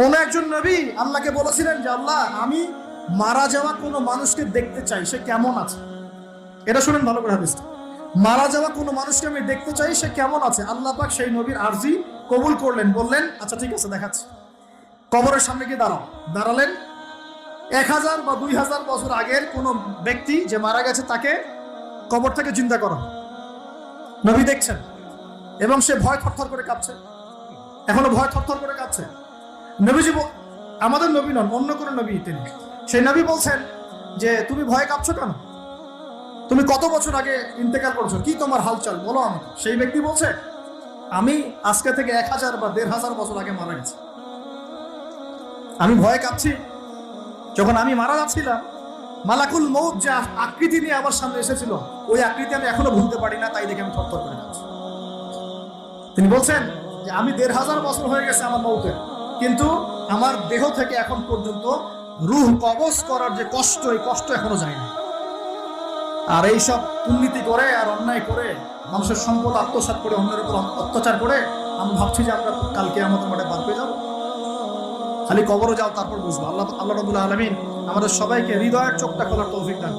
কোন একজন নবী আল্লাহকে বলেছিলেন যে, আল্লাহ, আমি মারা যাওয়া কোনো মানুষকে দেখতে চাই, সে কেমন আছে? এটা শুনেন ভালো করে হাদিসটা। মারা যাওয়া কোনো মানুষকে আমি দেখতে চাই, সে কেমন আছে? আল্লাহ পাক সেই নবীর আরজি কবুল করলেন, বললেন আচ্ছা ঠিক আছে, দেখাচ্ছি। কবরের সামনে গিয়ে দাঁড়াও। দাঁড়ালেন এক হাজার বা দুই হাজার বছর আগের কোনো ব্যক্তি যে মারা গেছে, তাকে কবর থেকে চিন্তা করো নবী দেখছেন এবং সে ভয় থরথর করে কাঁপছে। এখনও ভয় থরথর করে কাঁপছে। নবীজি আমাদের নবী নন, অন্য কোনো নবী তিনি। সেই নবী বলছেন যে, তুমি ভয় কাঁপছো কেন? তুমি কত বছর আগে ইন্তেকাল করছ? কি তোমার হালচাল? বলো আমাকে। সেই ব্যক্তি বলছে, আমি আজকে থেকে এক হাজার বা দেড় হাজার বছর আগে মারা গেছি। আমি ভয়ে কাঁপছি। যখন আমি মারা যাচ্ছিলাম, মালাকুল মৌত যে আকৃতি নিয়ে আমার সামনে এসেছিল, ওই আকৃতি আমি এখনও ভুলতে পারি না, তাই দেখে আমি থরথর করে যাচ্ছি তিনি বলছেন যে, আমি দেড় হাজার বছর হয়ে গেছে আমার মৌতের কিন্তু আমার দেহ থেকে এখন পর্যন্ত রুহ কবজ করার যে কষ্ট, এই কষ্ট এখনও যায়নি। আর এইসব দুর্নীতি করে আর অন্যায় করে, মানুষের সম্পদ আত্মসাৎ করে, অন্যের উপর অত্যাচার করে, আমি ভাবছি যে আমরা কালকে আমাদের মাঠে বার পেয়ে যাব। খালি কবরও যাও, তারপর বুঝব। আল্লাহ আল্লাহ রবুল্লাহ আলমিন আমাদের সবাইকে হৃদয়ের চোখটা খোলার তৌফিক দান।